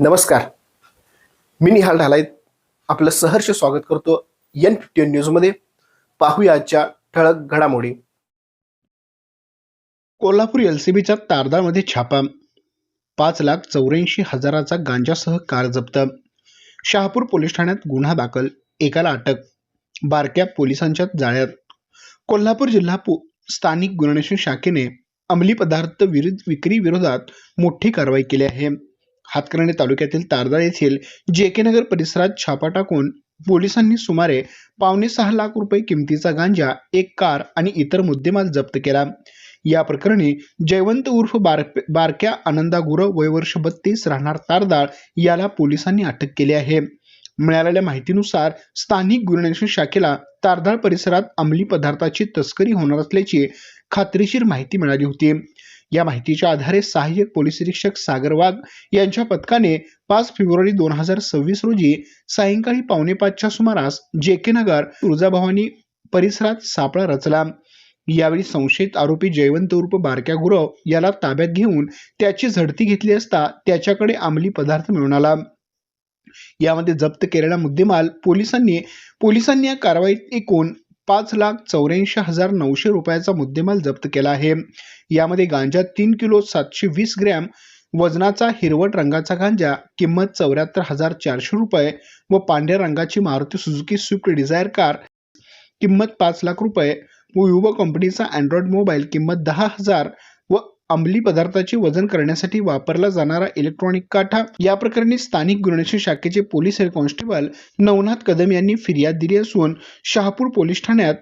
नमस्कार. मी निहाल ढालाईत. आपलं सहर्ष स्वागत करतो एन फिफ्टी न्यूजमध्ये पाहूया आजच्या ठळक घडामोडी. कोल्हापूर एलसीबीच्या तारदाळमध्ये छापा. पाच लाख चौऱ्याऐंशी हजाराचा गांजासह कार जप्त. शहापूर पोलीस ठाण्यात गुन्हा दाखल. एकाला अटक. बारक्या पोलिसांच्या जाळ्यात. कोल्हापूर जिल्हा पो स्थानिक गुन्हेगारी शाखेने अंमली पदार्थ विरुद्ध विक्री विरोधात मोठी कारवाई केली आहे. हातकर्णी तालुक्यातील तारदाळ येथील जे के नगर परिसरात छापा टाकून पोलिसांनी सुमारे पावणे सहा लाख रुपये किमतीचा गांजा एक कार आणि इतर मुद्देमाल जप्त केला. या प्रकरणी जयवंत उर्फ बार बारक्या आनंदा गुरव वयवर्ष बत्तीस राहणार तारदाळ याला पोलिसांनी अटक केली आहे. मिळालेल्या माहितीनुसार स्थानिक गुन्हेगारी शाखेला तारदाळ परिसरात अंमली पदार्थाची तस्करी होणार असल्याची खात्रीशीर माहिती मिळाली होती. या माहितीच्या आधारे सहाय्यक पोलीस निरीक्षक सागर वाघ यांच्या पथकाने पाच फेब्रुवारी दोन हजार सव्वीस रोजी सायंकाळी पावणेपाचच्या सुमारास जे के नगर तुळजाभवानी परिसरात सापळा रचला. यावेळी संशयित आरोपी जयवंत उर्फ बारक्या गुरव याला ताब्यात घेऊन त्याची झडती घेतली असता त्याच्याकडे अंमली पदार्थ मिळून आला. यामध्ये जप्त केलेला मुद्देमाल पोलिसांनी पोलिसांनी या कारवाईत एकूण पाच लाख चौऱ्याऐंशी हजार नऊशे रुपयाचा मुद्देमाल जप्त केला आहे. यामध्ये गांजा तीन किलो सातशे वीस ग्रॅम वजनाचा हिरवट रंगाचा गांजा किंमत चौऱ्याहत्तर हजार चारशे रुपये व पांढऱ्या रंगाची Maruti Suzuki Swift Dzire car किंमत पाच लाख रुपये व युवा कंपनीचा अँड्रॉइड मोबाईल किंमत दहा हजार अंमली पदार्थाचे वजन करण्यासाठी वापरला जाणारा इलेक्ट्रॉनिक काठा. या प्रकरणी स्थानिक गुन्हेगारी शाखेचे police head constable Navnath Kadam यांनी फिर्याद दिली असून शहापूर पोलीस ठाण्यात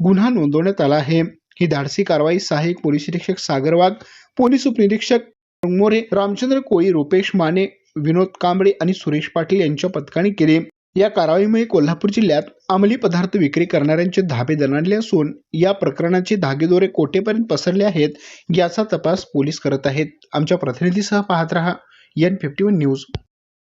गुन्हा नोंदवण्यात आला आहे. ही धाडसी कारवाई सहाय्यक पोलीस निरीक्षक सागर वाघ पोलीस उपनिरीक्षक मोरे रामचंद्र कोळी रुपेश माने विनोद कांबळे आणि सुरेश पाटील यांच्या पथकाने केले. या कारवाईमुळे कोल्हापूर जिल्ह्यात अंमली पदार्थ विक्री करणाऱ्यांचे धाबे दणाणले असून या प्रकरणाचे धागेदोरे कोठेपर्यंत पसरले आहेत याचा तपास पोलीस करत आहेत. आमच्या प्रतिनिधीसह पाहत रहा एन फिफ्टी वन न्यूज